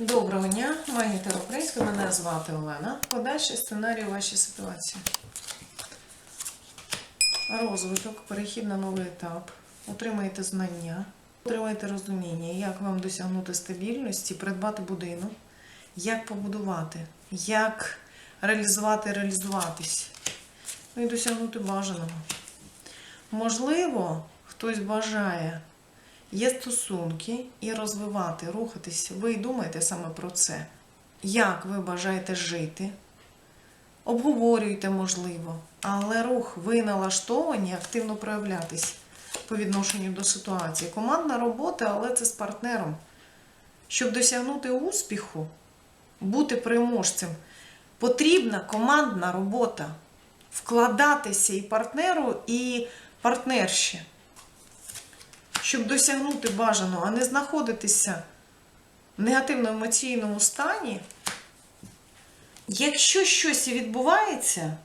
Доброго дня, магітер українська, мене звати Олена. Подальший сценарій вашій ситуації. Розвиток, перехід на новий етап. Отримаєте знання, отримаєте розуміння, як вам досягнути стабільності, придбати будинок, як побудувати, як реалізувати, реалізуватись. Ну і досягнути бажаного. Можливо, хтось бажає є стосунки і розвивати, рухатись. Ви думаєте саме про це. Як ви бажаєте жити? Обговорюйте, можливо, але рух ви налаштовані активно проявлятись по відношенню до ситуації. Командна робота, але це з партнером. Щоб досягнути успіху, бути переможцем, потрібна командна робота. Вкладатися і партнеру, і партнерші щоб досягнути бажаного, а не знаходитися в негативно-емоційному стані, якщо щось і відбувається,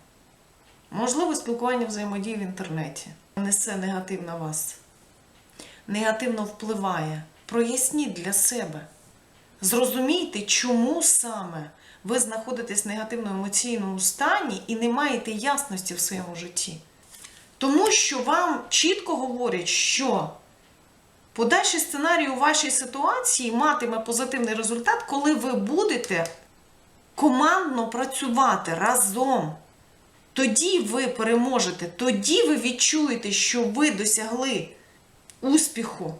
можливо, спілкування взаємодії в інтернеті несе негатив на вас, негативно впливає. Проясніть для себе. Зрозумійте, чому саме ви знаходитесь в негативно-емоційному стані і не маєте ясності в своєму житті. Тому що вам чітко говорять, що Подальший сценарій у вашій ситуації матиме позитивний результат, коли ви будете командно працювати разом. Тоді ви переможете, тоді ви відчуєте, що ви досягли успіху,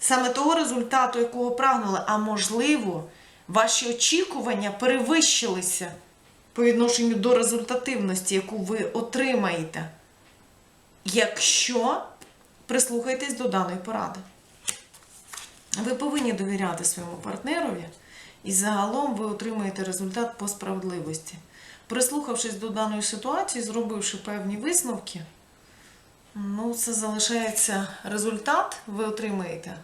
саме того результату, якого прагнули, а можливо, ваші очікування перевищилися по відношенню до результативності, яку ви отримаєте. Якщо прислухайтесь до даної поради. Ви повинні довіряти своєму партнерові, і загалом ви отримаєте результат по справедливості. Прислухавшись до даної ситуації, зробивши певні висновки, ну, це залишається результат, ви отримаєте.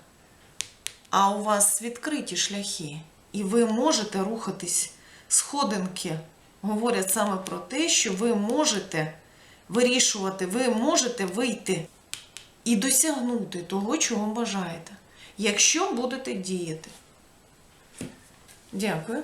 А у вас відкриті шляхи, і ви можете рухатись. Сходинки говорять саме про те, що ви можете вирішувати, ви можете вийти і досягнути того, чого бажаєте, якщо будете діяти. Дякую.